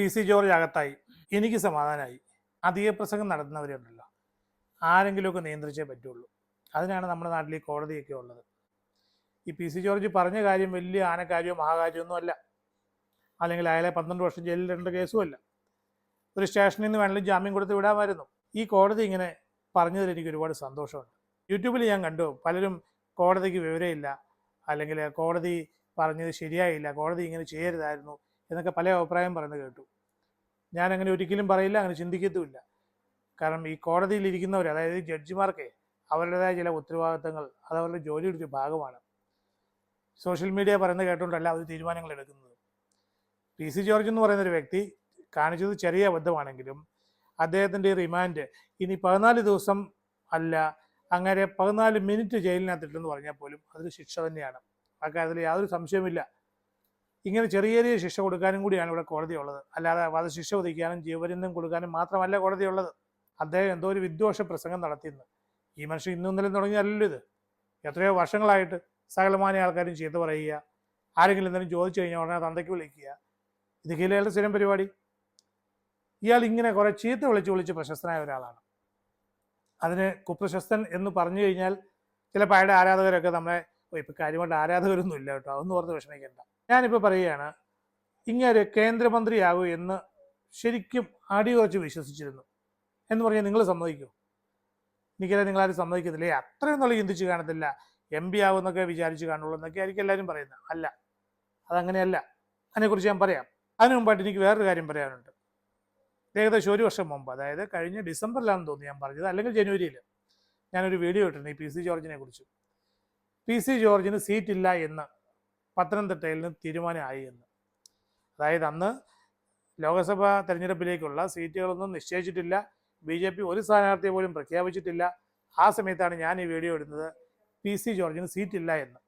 P C George അകത്തായി. എനിക്ക് സമാധാനമായി അധിക പ്രസംഗം നടത്തുന്നവരുണ്ടല്ലോ ആരെങ്കിലുമൊക്കെ നിയന്ത്രിച്ചേ പറ്റുള്ളൂ. അതിനാണ് നമ്മുടെ നാട്ടിൽ ഈ കോടതിയൊക്കെ ഉള്ളത്. ഈ പി സി ജോർജ് പറഞ്ഞ കാര്യം വലിയ ആനക്കാര്യമോ മഹാകാര്യമൊന്നും അല്ല. അല്ലെങ്കിൽ അയാളെ പന്ത്രണ്ട് വർഷം ജയിലിൽ രണ്ട് കേസും അല്ല. ഒരു സ്റ്റേഷനിൽ നിന്ന് വേണമെങ്കിലും ജാമ്യം കൊടുത്ത് വിടാമായിരുന്നു. ഈ കോടതി ഇങ്ങനെ പറഞ്ഞതിൽ എനിക്ക് ഒരുപാട് സന്തോഷമുണ്ട്. യൂട്യൂബിൽ ഞാൻ കണ്ടു. പലരും കോടതിക്ക് വിവരമില്ല. അല്ലെങ്കിൽ കോടതി പറഞ്ഞത് ശരിയായില്ല. കോടതി ഇങ്ങനെ ചെയ്യരുതായിരുന്നു എന്നൊക്കെ പല അഭിപ്രായം പറയുന്നത് കേട്ടു. ഞാൻ അങ്ങനെ ഒരിക്കലും പറയില്ല അങ്ങനെ ചിന്തിക്കത്തുമില്ല. കാരണം ഈ കോടതിയിൽ ഇരിക്കുന്നവർ അതായത് ജഡ്ജിമാർക്ക് അവരുടേതായ ചില ഉത്തരവാദിത്തങ്ങൾ അത് അവരുടെ ജോലിയുടെ ഒരു ഭാഗമാണ്. സോഷ്യൽ മീഡിയ പറയുന്നത് കേട്ടുകൊണ്ടല്ല അവർ തീരുമാനങ്ങൾ എടുക്കുന്നത്. പി സി ജോർജ് എന്ന് പറയുന്ന ഒരു വ്യക്തി കാണിച്ചത് ചെറിയ അബദ്ധമാണെങ്കിലും അദ്ദേഹത്തിന്റെ റിമാൻഡ് ഇനി പതിനാല് ദിവസം അല്ല അങ്ങനെ പതിനാല് മിനിറ്റ് ജയിലിനകത്തിട്ടെന്ന് പറഞ്ഞാൽ പോലും അതൊരു ശിക്ഷ തന്നെയാണ്. ആ കാര്യത്തിൽ യാതൊരു സംശയവുമില്ല. ഇങ്ങനെ ചെറിയ ചെറിയ ശിക്ഷ കൊടുക്കാനും കൂടിയാണ് ഇവിടെ കോടതി ഉള്ളത് അല്ലാതെ വധശിക്ഷ വിധിക്കാനും ജീവപര്യന്തം കൊടുക്കാനും മാത്രമല്ല കോടതി ഉള്ളത് അദ്ദേഹം എന്തോ ഒരു വിദ്വേഷ പ്രസംഗം നടത്തിയെന്ന് ഈ മനുഷ്യൻ ഇന്നും ഇന്നലെ തുടങ്ങിയല്ലോ ഇത്. എത്രയോ വർഷങ്ങളായിട്ട് സകലമാന ആൾക്കാരും ചീത്ത പറയുക. ആരെങ്കിലും എന്തെങ്കിലും ചോദിച്ചു കഴിഞ്ഞാൽ ഉടനെ തന്തയ്ക്ക് വിളിക്കുക. ഇത് കീലയുടെ സ്ഥിരം പരിപാടി? ഇയാൾ ഇങ്ങനെ കുറേ ചീത്ത വിളിച്ച് വിളിച്ച് പ്രശസ്തനായ ഒരാളാണ്. അതിന് കുപ്രശസ്തൻ എന്ന് പറഞ്ഞു കഴിഞ്ഞാൽ ചിലപ്പോൾ അയാളുടെ ആരാധകരൊക്കെ നമ്മളെ ഇപ്പം കാര്യമായിട്ട് ആരാധകരൊന്നും ഇല്ല കേട്ടോ. അതൊന്നും ഓർത്ത് വിഷമിക്കണ്ട. ഞാനിപ്പോൾ പറയുകയാണ് ഇങ്ങനെ കേന്ദ്രമന്ത്രിയാകൂ എന്ന് ശരിക്കും അടിയുറച്ച് വിശ്വസിച്ചിരുന്നു. എന്ന് പറഞ്ഞാൽ നിങ്ങൾ സമ്മതിക്കുമോ എനിക്കറിയാം നിങ്ങളാരും സമ്മതിക്കുന്നില്ല അത്രയും നല്ല ചിന്തിച്ച് കാണത്തില്ല. എം പി ആവുമെന്നൊക്കെ വിചാരിച്ച് കാണുള്ളൂ എന്നൊക്കെ ആയിരിക്കും എല്ലാവരും പറയുന്നത്. അല്ല. അതങ്ങനെയല്ല. അതിനെക്കുറിച്ച് ഞാൻ പറയാം. അതിനു മുമ്പായിട്ട് എനിക്ക് വേറൊരു കാര്യം പറയാനുണ്ട്. ഏകദേശം ഒരു വർഷം മുമ്പ് അതായത് കഴിഞ്ഞ ഡിസംബറിലാണെന്ന് തോന്നി ഞാൻ പറഞ്ഞത് അല്ലെങ്കിൽ ജനുവരിയിൽ ഞാനൊരു വീഡിയോ ഇട്ടിരുന്നു ഈ പി സി ജോർജിനെ കുറിച്ച് പി സി ജോർജിന് സീറ്റില്ല എന്ന് പത്തനംതിട്ടയിൽ നിന്ന് തീരുമാനമായി എന്ന്. അതായത് അന്ന് ലോക്സഭാ തെരഞ്ഞെടുപ്പിലേക്കുള്ള സീറ്റുകളൊന്നും നിശ്ചയിച്ചിട്ടില്ല. ബി ജെ പി ഒരു സ്ഥാനാർത്ഥിയെ പോലും പ്രഖ്യാപിച്ചിട്ടില്ല. ആ സമയത്താണ് ഞാൻ ഈ വീഡിയോ ഇടുന്നത്. പി സി ജോർജിന് സീറ്റില്ല എന്ന്.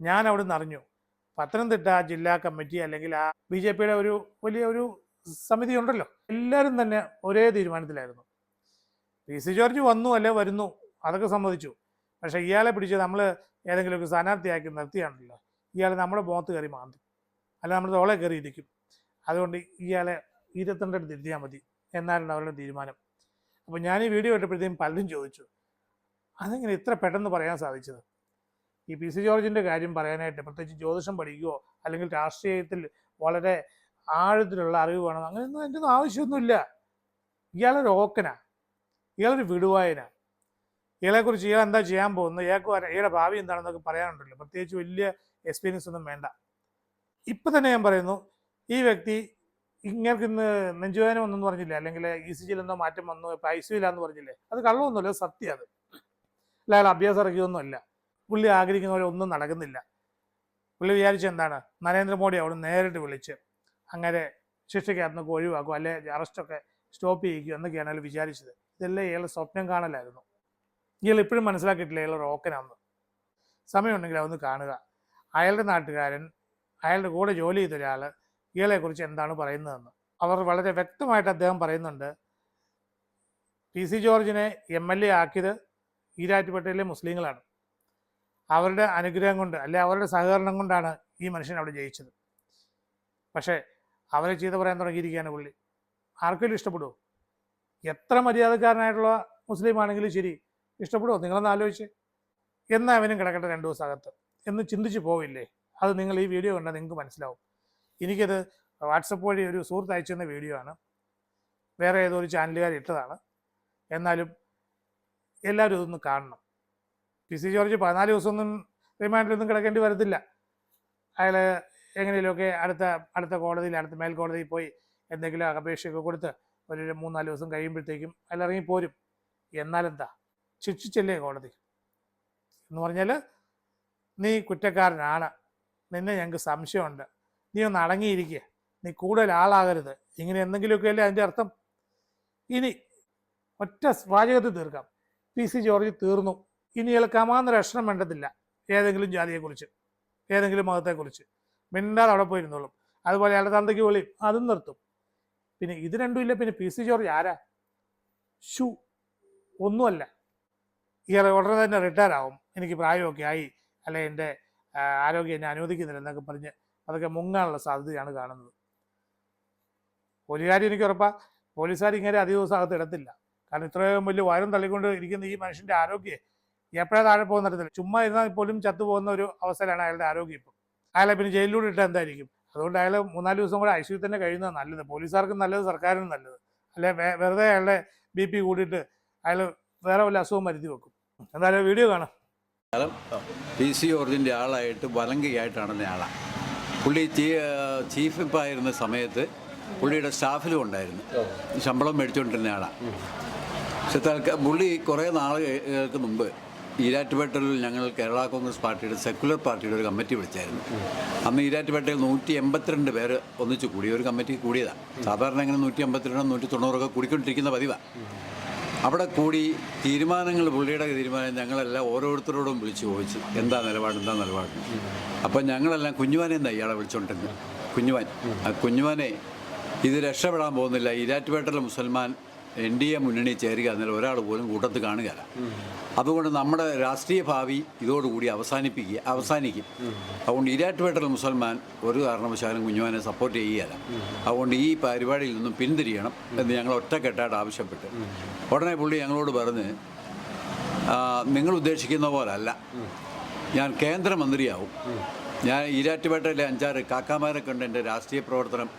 ഞാൻ അവിടെ നിന്ന് അറിഞ്ഞു. പത്തനംതിട്ട ജില്ലാ കമ്മിറ്റി അല്ലെങ്കിൽ ആ ബി ജെ പിയുടെ ഒരു വലിയ ഒരു സമിതി ഉണ്ടല്ലോ. എല്ലാവരും തന്നെ ഒരേ തീരുമാനത്തിലായിരുന്നു. പി സി ജോർജ് വന്നു അല്ലെ വരുന്നു? അതൊക്കെ സമ്മതിച്ചു. പക്ഷേ ഇയാളെ പിടിച്ച് നമ്മൾ ഏതെങ്കിലുമൊക്കെ സ്ഥാനാർത്ഥിയാക്കി നിർത്തിയാണല്ലോ. ഇയാൾ നമ്മുടെ മുഖത്ത് കയറി മാന്തും. അല്ല നമ്മുടെ തോളെ കയറി ഇരിക്കും അതുകൊണ്ട് ഇയാളെ ഇരുപത്തിരണ്ടടുത്ത് ഇരുത്തിയാൽ മതി എന്നായിരുന്നു അവരുടെ തീരുമാനം. അപ്പോൾ ഞാൻ ഈ വീഡിയോ ഇട്ടപ്പോഴത്തേക്കും പലരും ചോദിച്ചു അതെങ്ങനെ ഇത്ര പെട്ടെന്ന് പറയാൻ സാധിച്ചത്? ഈ പി സി ജോർജിന്റെ കാര്യം പറയാനായിട്ട് പ്രത്യേകിച്ച് ജ്യോതിഷം പഠിക്കുകയോ അല്ലെങ്കിൽ രാഷ്ട്രീയത്തിൽ വളരെ ആഴത്തിലുള്ള അറിവ് വേണം? അങ്ങനെയൊന്നും എന്റെ ഒന്നും ആവശ്യമൊന്നുമില്ല. ഇയാളൊരു ഓക്കനാ. ഇയാളൊരു വിടുവായനാ. ഇയാളെക്കുറിച്ച് ഇയാൾ എന്താ ചെയ്യാൻ പോകുന്നത്? ഇയാൾക്ക് ഇയാളുടെ ഭാവി എന്താണെന്നൊക്കെ പറയാനുണ്ടല്ലോ. പ്രത്യേകിച്ച് വലിയ എക്സ്പീരിയൻസ് ഒന്നും വേണ്ട. ഇപ്പം തന്നെ ഞാൻ പറയുന്നു ഈ വ്യക്തി ഇങ്ങനെ നെഞ്ചുവേദന വന്നെന്ന് പറഞ്ഞില്ലേ? അല്ലെങ്കിൽ ഇ സി ജിയിൽ എന്തോ മാറ്റം വന്നു ഇപ്പം ഐ സി എന്ന് പറഞ്ഞില്ലേ? അത് കള്ളമൊന്നുമില്ല സത്യം അത്. അല്ല അയാൾ അഭ്യാസം ഇറക്കിയൊന്നുമല്ല പുള്ളി ആഗ്രഹിക്കുന്ന പോലെ ഒന്നും നടക്കുന്നില്ല. പുള്ളി വിചാരിച്ച എന്താണ്? നരേന്ദ്രമോദി അവിടെ നേരിട്ട് വിളിച്ച് അങ്ങനെ ശിക്ഷയ്ക്കകത്തുനിന്നൊക്കെ ഒഴിവാക്കും അല്ലെ അറസ്റ്റൊക്കെ സ്റ്റോപ്പ് ചെയ്യിക്കും എന്നൊക്കെയാണ് അയാൾ വിചാരിച്ചത്. ഇതെല്ലാം ഇയാൾ സ്വപ്നം കാണലായിരുന്നു. ഇയാൾ ഇപ്പോഴും മനസ്സിലാക്കിയിട്ടില്ല ഇയാൾ റോക്കനാന്ന്. സമയമുണ്ടെങ്കിൽ അതൊന്ന് കാണുക. അയാളുടെ നാട്ടുകാരൻ അയാളുടെ കൂടെ ജോലി ചെയ്ത ഒരാൾ ഇയാളെക്കുറിച്ച് എന്താണ് പറയുന്നതെന്ന്. അവർ വളരെ വ്യക്തമായിട്ട് അദ്ദേഹം പറയുന്നുണ്ട്. പി സി ജോർജിനെ എം എൽ എ ആക്കിയത് ഈരാറ്റുപേട്ടയിലെ മുസ്ലിങ്ങളാണ്. അവരുടെ അനുഗ്രഹം കൊണ്ട് അല്ലെ അവരുടെ സഹകരണം കൊണ്ടാണ് ഈ മനുഷ്യൻ അവിടെ ജയിച്ചത്. പക്ഷേ അവരെ ചെയ്ത് പറയാൻ തുടങ്ങിയിരിക്കുകയാണ് പുള്ളി. ആർക്കെങ്കിലും ഇഷ്ടപ്പെടുമോ എത്ര മര്യാദക്കാരനായിട്ടുള്ള മുസ്ലിം ആണെങ്കിലും ശരി ഇഷ്ടപ്പെടുമോ നിങ്ങളൊന്ന് ആലോചിച്ച്. എന്നാ അവനും കിടക്കട്ടെ രണ്ട് ദിവസം അകത്ത് എന്ന് ചിന്തിച്ച് പോവില്ലേ? അത് നിങ്ങൾ ഈ വീഡിയോ കണ്ടാൽ നിങ്ങൾക്ക് മനസ്സിലാവും. എനിക്കത് വാട്സപ്പ് വഴി ഒരു സുഹൃത്ത് അയച്ചു തന്ന വീഡിയോ ആണ്. വേറെ ഏതോ ഒരു ചാനലുകാർ ഇട്ടതാണ്. എന്നാലും എല്ലാവരും ഇതൊന്ന് കാണണം. പി സി ജോർജ് പതിനാല് ദിവസമൊന്നും റിമാൻഡിലൊന്നും കിടക്കേണ്ടി വരത്തില്ല. അയാൾ എങ്ങനെയൊക്കെ അടുത്ത അടുത്ത കോടതിയിൽ അടുത്ത മേൽക്കോടതിയിൽ പോയി എന്തെങ്കിലും അപേക്ഷയൊക്കെ കൊടുത്ത് ഒരു മൂന്നാൽ ദിവസം കഴിയുമ്പോഴത്തേക്കും അയാൾ ഇറങ്ങി പോരും എന്നാലെന്താ? ശിക്ഷിച്ചല്ലേ കോടതി? എന്ന് പറഞ്ഞാൽ നീ കുറ്റക്കാരനാണ്. നിന്നെ ഞങ്ങൾക്ക് സംശയമുണ്ട്. നീ ഒന്ന് അടങ്ങിയിരിക്കുക നീ കൂടുതൽ ആളാകരുത്. ഇങ്ങനെ എന്തെങ്കിലുമൊക്കെ അല്ലേ അതിന്റെ അർത്ഥം? ഇനി ഒറ്റ വാചകത്തിൽ തീർക്കാം. പി. സി. ജോർജ് തീർന്നു. ഇനി ഇയാൾ രക്ഷണം വേണ്ടതില്ല. ഏതെങ്കിലും ജാതിയെക്കുറിച്ച് ഏതെങ്കിലും മതത്തെക്കുറിച്ച്. മിണ്ടാതെ അവിടെ പോയിരുന്നോളും. അതുപോലെ അയാളുടെ തന്തയ്ക്ക് വിളിയും. അതും നിർത്തും. പിന്നെ ഇത് രണ്ടും ഇല്ല. പിന്നെ പി. സി. ജോർജ് ആരാ? ഷു ഒന്നുമല്ല. ഇയാൾ ഉടനെ തന്നെ റിട്ടയർ ആവും. എനിക്ക് പ്രായമൊക്കെ ആയി. അല്ലെ എന്റെ ആരോഗ്യം എന്നെ അനുവദിക്കുന്നില്ല എന്നൊക്കെ പറഞ്ഞ് അതൊക്കെ മുങ്ങാനുള്ള സാധ്യതയാണ് കാണുന്നത്. ഒരു എനിക്ക് ഉറപ്പാ പോലീസുകാർ ഇങ്ങനെ അധിക ദിവസം അകത്ത് ഇടത്തില്ല. കാരണം ഇത്രയും വലിയ വയറും തള്ളിക്കൊണ്ട് ഇരിക്കുന്ന ഈ മനുഷ്യന്റെ ആരോഗ്യം എപ്പോഴാ താഴെ പോകുന്ന തരത്തില്ല ചുമ്മാ ഇരുന്നാൽ പോലും ചത്തുപോകുന്ന ഒരു അവസ്ഥയിലാണ് അയാളുടെ ആരോഗ്യം ഇപ്പം. അയാളെ പിന്നെ ജയിലിലൂടെ ഇട്ടാൽ എന്തായിരിക്കും? അതുകൊണ്ട് അയാൾ മൂന്നാൽ ദിവസം കൂടെ ഐ തന്നെ കഴിയുന്നത് നല്ലത്. പോലീസുകാർക്കും നല്ലത് സർക്കാരിനും നല്ലത്. അല്ലെ വെറുതെ അയാളുടെ ബി പി കൂടിയിട്ട് അയാൾ വേറെ വല്ല അസുഖം വരുത്തി വെക്കും. എന്തായാലും വീഡിയോ കാണാം. പി സി ജോർജിന്റെ ആളായിട്ട് വലങ്കയായിട്ടാണ് ആളാണ് പുള്ളി ചീഫ് വിപ്പായിരുന്ന സമയത്ത് പുള്ളിയുടെ സ്റ്റാഫിലും ഉണ്ടായിരുന്നു. ശമ്പളം മേടിച്ചുകൊണ്ടിരുന്ന ആളാണ് പക്ഷെ പുള്ളി കുറേ നാളുകൾക്ക് മുമ്പ് ഈരാറ്റുപേട്ടയിൽ ഞങ്ങൾ കേരള കോൺഗ്രസ് പാർട്ടിയുടെ സെക്കുലർ പാർട്ടിയുടെ ഒരു കമ്മിറ്റി വിളിച്ചായിരുന്നു. അന്ന് ഈരാറ്റുപേട്ടയിൽ നൂറ്റി എൺപത്തിരണ്ട് പേര് ഒന്നിച്ച് കൂടി. ഒരു കമ്മിറ്റി കൂടിയതാണ് സാധാരണ അങ്ങനെ നൂറ്റി അമ്പത്തിരണ്ടോ നൂറ്റി തൊണ്ണൂറൊക്കെ കൂടിക്കൊണ്ടിരിക്കുന്ന പതിവാണ് അവിടെ കൂടി തീരുമാനങ്ങൾ പുള്ളിയുടെ തീരുമാനം ഞങ്ങളെല്ലാം ഓരോരുത്തരോടും വിളിച്ചു ചോദിച്ചു എന്താ നിലപാട് എന്താ നിലപാട്. അപ്പം ഞങ്ങളെല്ലാം കുഞ്ഞുവാനെ എന്നാ ഇയാളെ വിളിച്ചോണ്ടിരുന്നത് കുഞ്ഞുവാൻ ആ കുഞ്ഞുവാനെ ഇത് രക്ഷപ്പെടാൻ പോകുന്നില്ല. ഇരാറ്റുപേട്ടയിലെ മുസൽമാൻ എൻ ഡി എ മുന്നണി ചേരുക എന്നാൽ ഒരാൾ പോലും കൂട്ടത്തിൽ കാണുകയല്ല. അതുകൊണ്ട് നമ്മുടെ രാഷ്ട്രീയ ഭാവി ഇതോടുകൂടി അവസാനിപ്പിക്കുക അവസാനിക്കും. അതുകൊണ്ട് ഈരാറ്റുപേട്ടയിലെ മുസൽമാൻ ഒരു കാരണവശാലും കുഞ്ഞുമാനെ സപ്പോർട്ട് ചെയ്യുകയല്ല. അതുകൊണ്ട് ഈ പരിപാടിയിൽ നിന്നും പിന്തിരിയണം എന്ന് ഞങ്ങൾ ഒറ്റക്കെട്ടായിട്ട് ആവശ്യപ്പെട്ടു. ഉടനെ പുള്ളി ഞങ്ങളോട് പറഞ്ഞ് നിങ്ങൾ ഉദ്ദേശിക്കുന്ന പോലല്ല. ഞാൻ കേന്ദ്രമന്ത്രിയാവും. ഞാൻ ഈരാറ്റുപേട്ടയിലെ അഞ്ചാറ് കാക്കാമാരെ കണ്ട് എന്റെ രാഷ്ട്രീയ പ്രവർത്തനം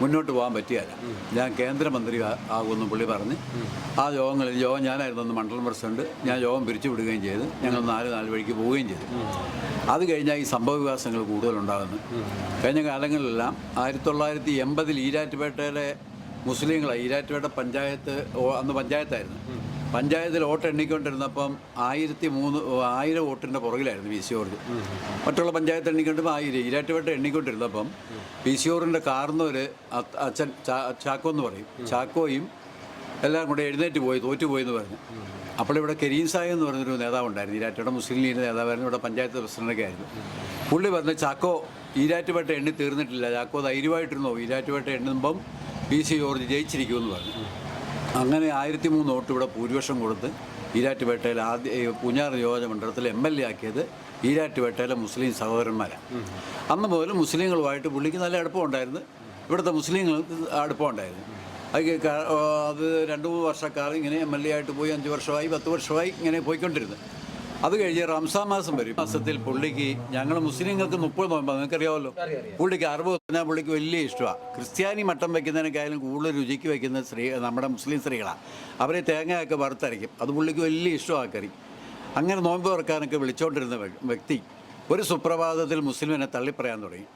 മുന്നോട്ട് പോകാൻ പറ്റിയല്ല ഞാൻ കേന്ദ്രമന്ത്രി ആകുമെന്ന് പുള്ളി പറഞ്ഞ്. ആ യോഗങ്ങളിൽ യോഗം ഞാനായിരുന്നു അന്ന് മണ്ഡലം പ്രസിഡന്റ്. ഞാൻ യോഗം പിരിച്ചു വിടുകയും ചെയ്ത്. ഞങ്ങൾ നാല് നാല് വഴിക്ക് പോവുകയും ചെയ്തു. അത് കഴിഞ്ഞാൽ ഈ സംഭവ വികാസങ്ങൾ കൂടുതലുണ്ടാകുന്നു കഴിഞ്ഞ കാലങ്ങളിലെല്ലാം ആയിരത്തി തൊള്ളായിരത്തി എൺപതിൽ ഈരാറ്റുപേട്ടയിലെ മുസ്ലിങ്ങളാണ് ഈരാറ്റുപേട്ട പഞ്ചായത്ത് അന്ന് പഞ്ചായത്തായിരുന്നു. പഞ്ചായത്തിൽ വോട്ട് എണ്ണിക്കൊണ്ടിരുന്നപ്പം ആയിരത്തി മൂന്ന് ആയിരം വോട്ടിന്റെ പുറകിലായിരുന്നു വി സി ഓർജ് മറ്റുള്ള പഞ്ചായത്ത് എണ്ണിക്കൊണ്ടിരുമ്പോൾ ആയിരം ഈരാറ്റുപേട്ട എണ്ണിക്കൊണ്ടിരുന്നപ്പം പി സി ഓറിന്റെ കാർന്നവര് അച്ഛൻ ചാക്കോ എന്ന് പറയും. ചാക്കോയും എല്ലാം കൂടെ എഴുന്നേറ്റ് പോയി തോറ്റുപോയി എന്ന് പറഞ്ഞു. അപ്പോൾ ഇവിടെ കരീം സായി എന്ന് പറഞ്ഞൊരു നേതാവുണ്ടായിരുന്നു ഈരാറ്റയുടെ മുസ്ലിം ലീഗിന്റെ നേതാവായിരുന്നു ഇവിടെ പഞ്ചായത്ത് പ്രസിഡന്റൊക്കെ ആയിരുന്നു. പുള്ളി പറഞ്ഞു ചാക്കോ ഈരാറ്റുപേട്ട എണ്ണി തീർന്നിട്ടില്ല ചാക്കോ ധൈര്യമായിട്ടിരുന്നോ? ഈരാറ്റുപേട്ട എണ്ണുമ്പം പി സി ജോർജ് ജയിച്ചിരിക്കുമെന്ന് പറഞ്ഞു. അങ്ങനെ ആയിരത്തി മൂന്ന് വോട്ട് ഇവിടെ ഭൂരിപക്ഷം കൊടുത്ത് ഈരാറ്റുപേട്ടയിൽ ആദ്യ പൂഞ്ഞാറ് നിയോജക മണ്ഡലത്തിൽ എം എൽ എ ആക്കിയത് ഈരാറ്റുപേട്ടയിലെ മുസ്ലിം സഹോദരന്മാരാണ് അന്ന് മുതൽ മുസ്ലിങ്ങളുമായിട്ട് പുള്ളിക്ക് നല്ല അടുപ്പമുണ്ടായിരുന്നു. ഇവിടുത്തെ മുസ്ലിങ്ങൾക്ക് അടുപ്പമുണ്ടായിരുന്നു. അത് അത് രണ്ട് മൂന്ന് വർഷക്കാലം ഇങ്ങനെ എം എൽ എ ആയിട്ട് പോയി അഞ്ച് വർഷമായി പത്ത് വർഷമായി ഇങ്ങനെ പോയിക്കൊണ്ടിരുന്നു. അത് കഴിഞ്ഞ് റംസാ മാസം വരും. മാസത്തിൽ പുള്ളിക്ക് ഞങ്ങൾ മുസ്ലിങ്ങൾക്ക് മുപ്പത് നോമ്പ് നിങ്ങൾക്കറിയാമല്ലോ പുള്ളിക്ക് അറുപത് പറഞ്ഞാൽ പുള്ളിക്ക് വലിയ ഇഷ്ടമാണ് ക്രിസ്ത്യാനി മട്ടം വയ്ക്കുന്നതിനേക്കാളും കൂടുതൽ രുചിക്ക് വെക്കുന്ന സ്ത്രീ നമ്മുടെ മുസ്ലിം സ്ത്രീകളാണ് അവരെ തേങ്ങയൊക്കെ വറുത്തരയ്ക്കും. അത് പുള്ളിക്ക് വലിയ ഇഷ്ടമാണ് കറി. അങ്ങനെ നോമ്പ് തുറക്കാനൊക്കെ വിളിച്ചുകൊണ്ടിരുന്ന വ്യക്തി ഒരു സുപ്രഭാതത്തിൽ മുസ്ലിമിനെ തള്ളിപ്പറയാൻ തുടങ്ങി.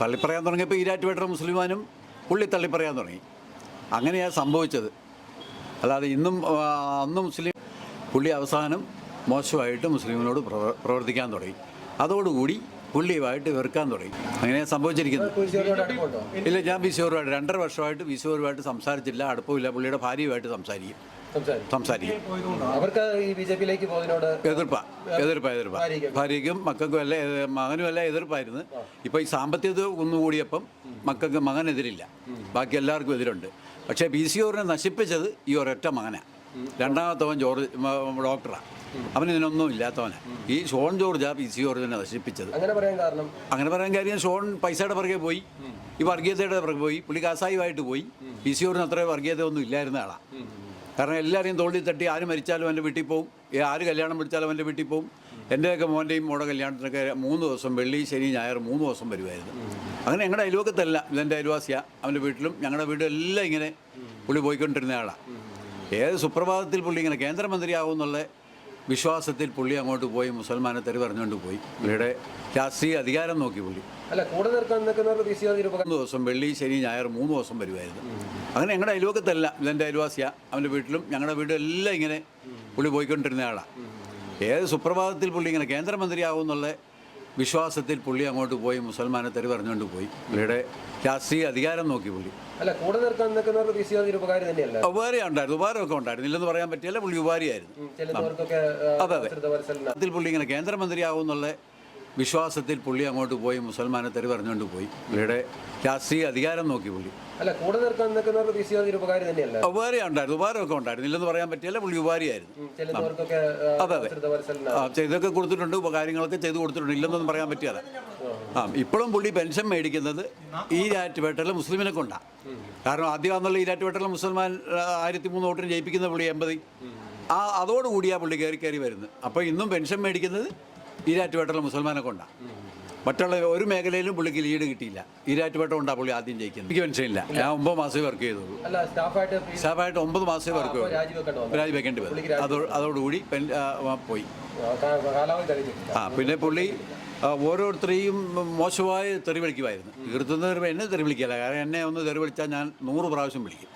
തള്ളിപ്പറയാൻ തുടങ്ങിയപ്പോൾ ഈരാറ്റുപേട്ട മുസ്ലിമാനും പുള്ളി തള്ളിപ്പറയാൻ തുടങ്ങി. അങ്ങനെയാണ് സംഭവിച്ചത്. അല്ലാതെ ഇന്നും അന്ന് മുസ്ലിം പുള്ളി അവസാനം മോശമായിട്ട് മുസ്ലിമിനോട് പ്രവർത്തിക്കാൻ തുടങ്ങി. അതോടുകൂടി പുള്ളിയുമായിട്ട് വെറുക്കാൻ തുടങ്ങി. അങ്ങനെയാണ് സംഭവിച്ചിരിക്കുന്നത്. ഇല്ല ഞാൻ വിശ്വരുമായിട്ട് രണ്ടര വർഷമായിട്ട് വിശ്വരുമായിട്ട് സംസാരിച്ചില്ല അടുപ്പമില്ല. പുള്ളിയുടെ ഭാര്യയുമായിട്ട് സംസാരിക്കും. സംസാരിക്കും. അവർക്ക് ഈ ബി ജെ പിയിലേക്ക് പോകുന്നതിനോട് എതിർപ്പാ. എതിർപ്പാ എതിർപ്പാ. ഭാര്യയ്ക്കും മക്കൾക്കും എല്ലാം എ- മകനും എല്ലാം എതിർപ്പായിരുന്നു. ഇപ്പൊ ഈ സാമ്പത്തികത ഒന്നുകൂടിയപ്പം മക്കൾക്ക് മകനെതിരില്ല ബാക്കി എല്ലാവർക്കും എതിരുണ്ട്. പക്ഷേ ബി സി ഓറിനെ നശിപ്പിച്ചത് ഈ ഒരൊറ്റ മകനാണ് രണ്ടാമത്തവൻ ജോർജ് ഡോക്ടറാ. ഡോക്ടറാണ് അവന് ഇതിനൊന്നും ഇല്ലാത്തവനാണ് ഈ ഷോൺ ജോർജാ പി സി ഓറിനെ നശിപ്പിച്ചത്. അങ്ങനെ പറയാൻ കാരണം? അങ്ങനെ പറയാൻ കാര്യം ഷോൺ പൈസയുടെ പുറകെ പോയി. ഈ വർഗീയതയുടെ പുറകെ പോയി. പുള്ളി കാസായുമായിട്ട് പോയി. പി സി ഓറിന് അത്ര വർഗീയത ഒന്നും ഇല്ലായിരുന്ന ആളാണ് കാരണം എല്ലാവരെയും തോളിൽ തട്ടി ആര് മരിച്ചാലും എന്റെ വീട്ടിൽ ഏ, ആര് കല്യാണം വിളിച്ചാലും എന്റെ വീട്ടിൽ പോവും. എന്റെയൊക്കെ മോന്റെയും മോടെ കല്യാണത്തിനൊക്കെ മൂന്ന് ദിവസം വെള്ളി ശനി ഞായർ മൂന്ന് ദിവസം വരുമായിരുന്നു അങ്ങനെ ഞങ്ങളുടെ അയൽവക്കത്തല്ല ഇതെന്റെ അയൽവാസിയാണ് അവന്റെ വീട്ടിലും. ഞങ്ങളുടെ വീട്ടിലും എല്ലാം ഇങ്ങനെ പുള്ളി പോയിക്കൊണ്ടിരുന്ന ആളാണ് ഏത് സുപ്രഭാതത്തിൽ പുള്ളി ഇങ്ങനെ കേന്ദ്രമന്ത്രിയാവും എന്നുള്ള വിശ്വാസത്തിൽ പുള്ളി അങ്ങോട്ട് പോയി മുസൽമാനെ തെറി പോയി. പുള്ളിയുടെ രാഷ്ട്രീയ അധികാരം നോക്കി പുള്ളി. അല്ല കൂടെ നിൽക്കാൻ നിൽക്കുന്നവർക്ക് സി മൂന്ന് ദിവസം വെള്ളി ശനി ഞായർ മൂന്ന് ദിവസം വരുമായിരുന്നു അങ്ങനെ ഞങ്ങളുടെ അയൽവക്കത്തല്ല ഇതെന്റെ അയൽവാസിയാണ് അവന്റെ വീട്ടിലും ഞങ്ങളുടെ വീട്ടിലും എല്ലാം ഇങ്ങനെ പുള്ളി പോയിക്കൊണ്ടിരുന്ന ആളാണ് ഏത് സുപ്രഭാതത്തിൽ പുള്ളി ഇങ്ങനെ കേന്ദ്രമന്ത്രിയാവും എന്നുള്ള വിശ്വാസത്തിൽ പുള്ളി അങ്ങോട്ട് പോയി മുസൽമാനെ തെറി പറഞ്ഞുകൊണ്ട് പോയി. പുള്ളിയുടെ രാഷ്ട്രീയ അധികാരം നോക്കി പുള്ളി. അല്ല കൂടെ നിൽക്കാൻ നിൽക്കുന്നവർക്ക് ബി സി ഒരു ഉപകാരം തന്നെയല്ല? ഉപകാരം ഉണ്ടായിരുന്നു ഉപകാരമൊക്കെ ഉണ്ടായിരുന്നു. ഇല്ലെന്ന് പറയാൻ പറ്റിയല്ല പുള്ളി ഉപകാരിയായിരുന്നു. അതെ, അതെ. അതിൽ പുള്ളി ഇങ്ങനെ കേന്ദ്രമന്ത്രിയാവും എന്നുള്ള വിശ്വാസത്തിൽ പുള്ളി അങ്ങോട്ട് പോയി മുസൽമാനെ തെറി പറഞ്ഞുകൊണ്ട് പോയി. പുള്ളിയുടെ രാഷ്ട്രീയ അധികാരം നോക്കി പുള്ളി. അല്ല കൂടെ നിൽക്കാൻ നിൽക്കുന്നവർക്ക് പി സി ഒരു ഉപകാരം തന്നെയല്ല? ഉപകാരം ഉണ്ടായിരുന്നു ഉപകാരമൊക്കെ ഉണ്ടായിരുന്നു. ഇല്ലെന്ന് പറയാൻ പറ്റിയല്ല പുള്ളി ഉപകാരിയായിരുന്നു. അതെ, അതെ. ചെയ്തൊക്കെ കൊടുത്തിട്ടുണ്ട് കാര്യങ്ങളൊക്കെ ചെയ്ത് കൊടുത്തിട്ടുണ്ട്. ഇല്ലെന്നൊന്നും പറയാൻ പറ്റിയല്ല ആ ഇപ്പോഴും പുള്ളി പെൻഷൻ മേടിക്കുന്നത് ഈ രാറ്റുപേട്ടയിലെ മുസ്ലിമിനെ കൊണ്ടാണ് കാരണം ആദ്യം വന്നുള്ള ഈ രാറ്റുപേട്ടയിലെ മുസൽമാൻ ആയിരത്തി മൂന്ന് വോട്ടിന് ജയിപ്പിക്കുന്ന പുള്ളി എൺപത്. ആ അതോടുകൂടിയാണ് പുള്ളി കയറി കയറി വരുന്നത്. അപ്പോൾ ഇന്നും പെൻഷൻ മേടിക്കുന്നത് ഈ രാറ്റുപേട്ടയിലെ മുസൽമാനെ കൊണ്ടാണ് മറ്റുള്ള ഒരു മേഖലയിലും പുള്ളിക്ക് ലീഡ് കിട്ടിയില്ല. ഈരാറ്റുപേട്ട രാറ്റുപേട്ട കൊണ്ടാണ് പുള്ളി ആദ്യം ജയിക്കുന്നത്. എനിക്ക് മനസ്സിലില്ല ഞാൻ ഒമ്പത് മാസമേ വർക്ക് ചെയ്തുള്ളൂ. സ്റ്റാഫായിട്ട് ഒമ്പത് മാസമേ വർക്ക് ചെയ്തു രാജിവെക്കേണ്ട വരും അതോ അതോടുകൂടി പോയി. ആ, പിന്നെ പുള്ളി ഓരോരുത്തരെയും മോശമായ തെറി വിളിക്കുമായിരുന്നു. തീർത്തുന്ന എന്നെ തെറി വിളിക്കില്ല കാരണം എന്നെ ഒന്ന് തെറി വിളിച്ചാൽ ഞാൻ നൂറ് പ്രാവശ്യം വിളിക്കും.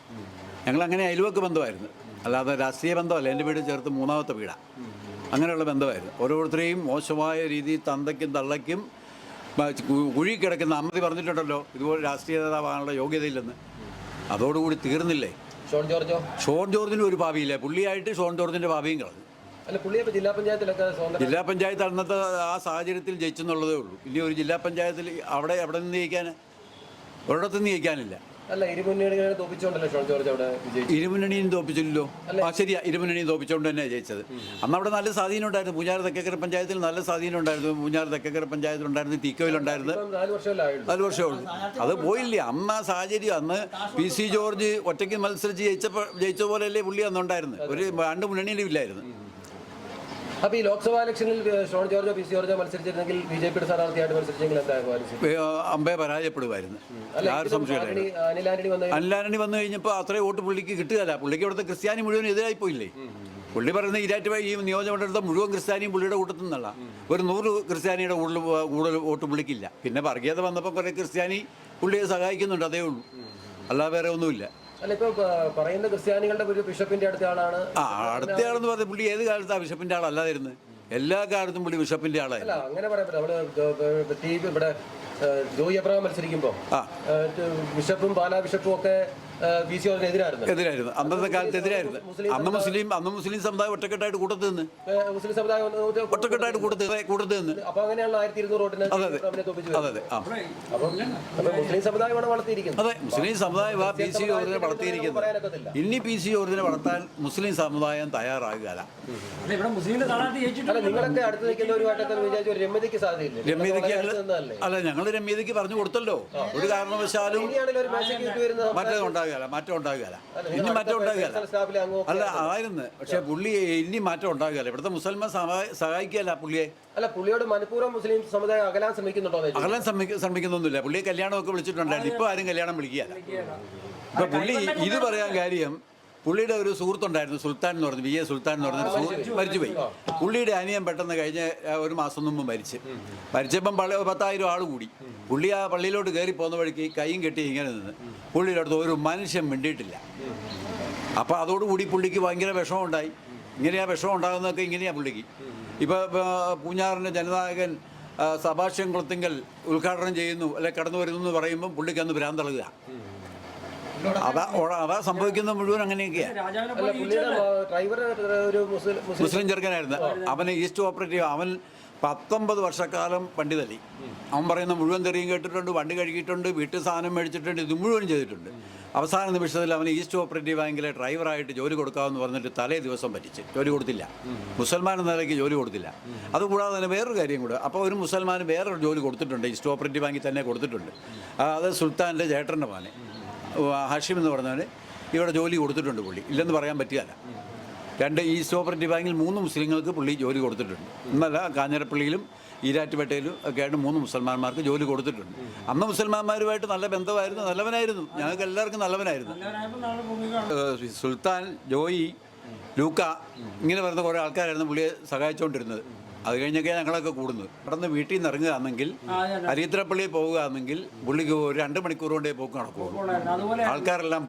ഞങ്ങൾ അങ്ങനെ അയൽവക്ക് ബന്ധമായിരുന്നു. അല്ലാതെ രാഷ്ട്രീയ ബന്ധമല്ല. എന്റെ വീട് ചേർത്ത് മൂന്നാമത്തെ വീടാണ് അങ്ങനെയുള്ള ബന്ധമായിരുന്നു. ഓരോരുത്തരെയും മോശമായ രീതിയിൽ തന്തയ്ക്കും തള്ളയ്ക്കും കുഴി കിടക്കുന്ന അമ്മതി പറഞ്ഞിട്ടുണ്ടല്ലോ ഇതുപോലെ രാഷ്ട്രീയ നേതാവാനുള്ള യോഗ്യതയില്ലെന്ന്. അതോടുകൂടി തീർന്നില്ലേ? ഷോൺ ജോർജോ? ഷോൺ ജോർജിന് ഒരു ഭാവിയില്ല. പുള്ളിയായിട്ട് ഷോൺ ജോർജിന്റെ ഭാവിയും കളഞ്ഞു. ജില്ലാ പഞ്ചായത്തിലൊക്കെ ജില്ലാ പഞ്ചായത്ത് അന്നത്തെ ആ സാഹചര്യത്തിൽ ജയിച്ചെന്നുള്ളതേ ഉള്ളൂ. ഇനി ഒരു ജില്ലാ പഞ്ചായത്തിൽ അവിടെ എവിടെ നിന്ന് ജയിക്കാൻ ഒരിടത്തുനിന്ന് ജയിക്കാനില്ല. അല്ല ഇരുമുന്നണികളെ തോപ്പിച്ചുകൊണ്ടല്ലോ ഷോൺ ജോർജ് അവിടെ ഇരുമുന്നണിയും തോപ്പിച്ചില്ലല്ലോ. ആ ശരിയാ. ഇരുമുന്നണിയും തോപ്പിച്ചുകൊണ്ട് തന്നെ ജയിച്ചത്. അന്ന് അവിടെ നല്ല സ്വാധീനം ഉണ്ടായിരുന്നു. മൂന്നാർ തെക്കേക്കര പഞ്ചായത്തിൽ നല്ല സ്വാധീനം ഉണ്ടായിരുന്നു. മൂന്നാർ തെക്കേക്കര പഞ്ചായത്തിൽ ഉണ്ടായിരുന്നു ഇപ്പം നാല് വർഷമേ ഉള്ളൂ. അത് പോയില്ലേ. അന്ന് ആ സാഹചര്യം അന്ന് പി സി ജോർജ് ഒറ്റയ്ക്ക് മത്സരിച്ച് ജയിച്ചപ്പോൾ ജയിച്ച പോലെയല്ലേ പുള്ളി അന്നുണ്ടായിരുന്നു ഒരു രണ്ട് മുന്നണിയിലും ഇല്ലായിരുന്നു. അപ്പൊ ഈ ലോക്സഭാ ഇലക്ഷനിൽ ഷോൺ ജോർജോ പി സി ജോർജോ മത്സരിച്ചിരുന്നെങ്കിൽ ബി ജെ പിയുടെ സ്ഥാനാർത്ഥിയായിട്ട് മത്സരിച്ചെങ്കിൽ എന്തായാലും അമ്പെ പരാജയപ്പെടുമായിരുന്നു. ആരും സംശയമില്ല ആന്റണി വന്ന കഴിഞ്ഞപ്പോൾ അത്രയും വോട്ട് പുള്ളിക്ക് കിട്ടുകയല്ല. പുള്ളിക്ക് ഇവിടുത്തെ ക്രിസ്ത്യാനി മുഴുവൻ എതിരായി പോയില്ലേ പുള്ളി പറയുന്ന ഈരാറ്റ് ഈ നിയോജകമണ്ഡലത്തെ മുഴുവൻ ക്രിസ്ത്യാനിയും പുള്ളിയുടെ കൂട്ടത്തിൽ നിന്നല്ല. ഒരു നൂറ് ക്രിസ്ത്യാനിയുടെ കൂടുതൽ കൂടുതൽ വോട്ട് പുള്ളിക്കില്ല. പിന്നെ വർഗീയത വന്നപ്പോൾ കുറേ ക്രിസ്ത്യാനി പുള്ളിയെ സഹായിക്കുന്നുണ്ട് അതേ ഉള്ളൂ. അല്ലാതെ വേറെ ഒന്നുമില്ല. അല്ല ഇപ്പൊ പറയുന്ന ക്രിസ്ത്യാനികളുടെ ഒരു ബിഷപ്പിന്റെ അടുത്ത ആളാണ്. ആ അടുത്തയാളെന്ന് പറഞ്ഞ പുള്ളി ഏത് കാലത്താണ് ബിഷപ്പിന്റെ ആളല്ലായിരുന്നു എല്ലാ കാലത്തും പുള്ളി ബിഷപ്പിന്റെ ആളായിരുന്നു. അല്ല അങ്ങനെ പറയാൻ പറ്റില്ല നമ്മൾ ടി വി ഇവിടെ ജോയി അബ്രഹാം മത്സരിക്കുമ്പോ ആ. ബിഷപ്പും പാലാ ബിഷപ്പും ഒക്കെ എതിരായിരുന്നു. എതിരായിരുന്നു. അന്നത്തെ കാലത്ത് എതിരായിരുന്നു. അന്ന് മുസ്ലിം അന്ന് മുസ്ലിം സമുദായം ഒറ്റക്കെട്ടായിട്ട് കൂട്ടത്ത് നിന്ന്. മുസ്ലിം സമുദായം ഒറ്റക്കെട്ടായിട്ട് കൂട്ടത്ത് കൂട്ടത്ത് നിന്ന്. അപ്പൊ അങ്ങനെയാണ് ആയിരത്തി ഇരുന്നൂറ് വോട്ടിന് അതെ മുസ്ലിം സമുദായമാണ് വളർത്തിയിരിക്കുന്നത് അതെ മുസ്ലിം സമുദായം ആ പി സി ജോർജിനെ വളർത്തിയിരിക്കുന്നത് ഇനി പി സി ജോർജിനെ വളർത്താൻ മുസ്ലിം സമുദായം തയ്യാറാകുകയല്ല. നിങ്ങളൊക്കെ വിചാരിച്ചു ഒരു രമ്യതയ്ക്ക് സാധ്യതയില്ല. അല്ല ഞങ്ങൾ രമ്യതയ്ക്ക് പറഞ്ഞു കൊടുത്തല്ലോ. ഒരു കാരണവശാലും ഇനിയാണെങ്കിലും ഉണ്ടാകുകയല്ല മാറ്റം ഉണ്ടാകുകയല്ല. അല്ല, ഇനി മാറ്റം ഉണ്ടാകുകയല്ല. അല്ല ആയിരുന്നു. പക്ഷെ പുള്ളി ഇനി മാറ്റം ഉണ്ടാകുകയല്ല. ഇവിടുത്തെ മുസൽമാൻ സഹായ സഹായിക്കുകയല്ല പുള്ളിയെ. അല്ല പുള്ളിയോട് മനഃപൂർവം മുസ്ലിം സമുദായം അകലാൻ ശ്രമിക്കുന്നുണ്ടോ അകലാൻ ശ്രമിക്ക ശ്രമിക്കുന്നൊന്നുമില്ല പുള്ളിയെ കല്യാണമൊക്കെ വിളിച്ചിട്ടുണ്ടായിരുന്നു. ഇപ്പോൾ ആരും കല്യാണം വിളിക്കുകയല്ല. ഇപ്പൊ പുള്ളി ഇത് പറയാൻ കാര്യം പുള്ളിയുടെ ഒരു സുഹൃത്തുണ്ടായിരുന്നു സുൽത്താൻ എന്ന് പറഞ്ഞു വി. എ. സുൽത്താൻ എന്ന് പറഞ്ഞ സുഹൃത്ത് മരിച്ചുപോയി. പുള്ളിയുടെ അനിയൻ പെട്ടെന്ന് കഴിഞ്ഞ ഒരു മാസം മുമ്പ് മരിച്ച്. മരിച്ചപ്പം പള്ളി പത്തായിരം ആൾ കൂടി. പുള്ളി ആ പള്ളിയിലോട്ട് കയറി പോകുന്ന വഴിക്ക് കൈയും കെട്ടി ഇങ്ങനെ നിന്ന് പുള്ളിയുടെ അടുത്ത് ഒരു മനുഷ്യൻ മിണ്ടിയിട്ടില്ല. അപ്പോൾ അതോടുകൂടി പുള്ളിക്ക് ഭയങ്കര വിഷമം ഉണ്ടായി ഇങ്ങനെയാ വിഷമം ഉണ്ടാകുന്നതൊക്കെ ഇങ്ങനെയാ പുള്ളിക്ക്. ഇപ്പോൾ പൂഞ്ഞാറിന്റെ ജനനായകൻ സഭാഷ്യം കുളത്തിങ്കൽ ഉദ്ഘാടനം ചെയ്യുന്നു അല്ലെ കടന്നു വരുന്നു എന്ന് പറയുമ്പോൾ പുള്ളിക്ക് അന്ന് ഭ്രാന്തളകുക അതാ അതാ സംഭവിക്കുന്ന മുഴുവൻ അങ്ങനെയൊക്കെയാണ് ഡ്രൈവർ ഒരു മുസ്ലിം ചെറുക്കനായിരുന്നു. അവന് ഈസ്റ്റ് ഓപ്പറേറ്റീവ് അവൻ പത്തൊമ്പത് വർഷക്കാലം വണ്ടി തല്ലി. അവൻ പറയുന്ന മുഴുവൻ തെറിയും കേട്ടിട്ടുണ്ട് വണ്ടി കഴുകിയിട്ടുണ്ട് വീട്ടിൽ സാധനം മേടിച്ചിട്ടുണ്ട് ഇത് മുഴുവൻ ചെയ്തിട്ടുണ്ട്. അവസാന നിമിഷത്തിൽ അവന് ഈസ്റ്റ് ഓപ്പറേറ്റീവ് ബാങ്കിലെ ഡ്രൈവറായിട്ട് ജോലി കൊടുക്കാമെന്ന് പറഞ്ഞിട്ട് തലേ ദിവസം പറ്റിച്ച്. ജോലി കൊടുത്തില്ല. മുസൽമാൻ എന്ന നിലയ്ക്ക് ജോലി കൊടുത്തില്ല. അതുകൂടാതെ തന്നെ വേറൊരു കാര്യം കൂടെ. അപ്പോൾ ഒരു മുസൽമാൻ വേറൊരു ജോലി കൊടുത്തിട്ടുണ്ട് ഈസ്റ്റ് ഓപ്പറേറ്റീവ് ബാങ്കിൽ തന്നെ കൊടുത്തിട്ടുണ്ട്. അത് സുൽത്താന്റെ ചേട്ടന്റെ മോനെ. ഹാഷിം എന്ന് പറഞ്ഞവന് ഇവിടെ ജോലി കൊടുത്തിട്ടുണ്ട് പുള്ളി. ഇല്ലെന്ന് പറയാൻ പറ്റുകയില്ല. രണ്ട് ഈസ്റ്റ് ഓപ്പറേറ്റീവ് ബാങ്കിൽ മൂന്ന് മുസ്ലിങ്ങൾക്ക് പുള്ളി ജോലി കൊടുത്തിട്ടുണ്ട്. എന്നല്ല കാഞ്ഞിരപ്പള്ളിയിലും ഈരാറ്റുപേട്ടയിലും ഒക്കെ ആയിട്ട് മൂന്ന് മുസൽമാന്മാർക്ക് ജോലി കൊടുത്തിട്ടുണ്ട്. അന്ന് മുസൽമാന്മാരുമായിട്ട് നല്ല ബന്ധമായിരുന്നു നല്ലവനായിരുന്നു. ഞങ്ങൾക്ക് എല്ലാവർക്കും നല്ലവനായിരുന്നു. സുൽത്താൻ ജോയി ലൂക്ക ഇങ്ങനെ വരുന്ന കുറേ ആൾക്കാരായിരുന്നു പുള്ളിയെ സഹായിച്ചുകൊണ്ടിരുന്നത്. അത് കഴിഞ്ഞൊക്കെ ഞങ്ങളൊക്കെ കൂടുന്നത്. പെട്ടെന്ന് വീട്ടിൽ നിന്ന് ഇറങ്ങുകയാണെങ്കിൽ അരിയത്രപ്പള്ളിയിൽ പോവുകയാണെങ്കിൽ പുള്ളിക്ക് ഒരു രണ്ട് മണിക്കൂർ കൊണ്ടേ പോക്ക് നടക്കുള്ളൂ. അതുപോലെ ആൾക്കാരെല്ലാം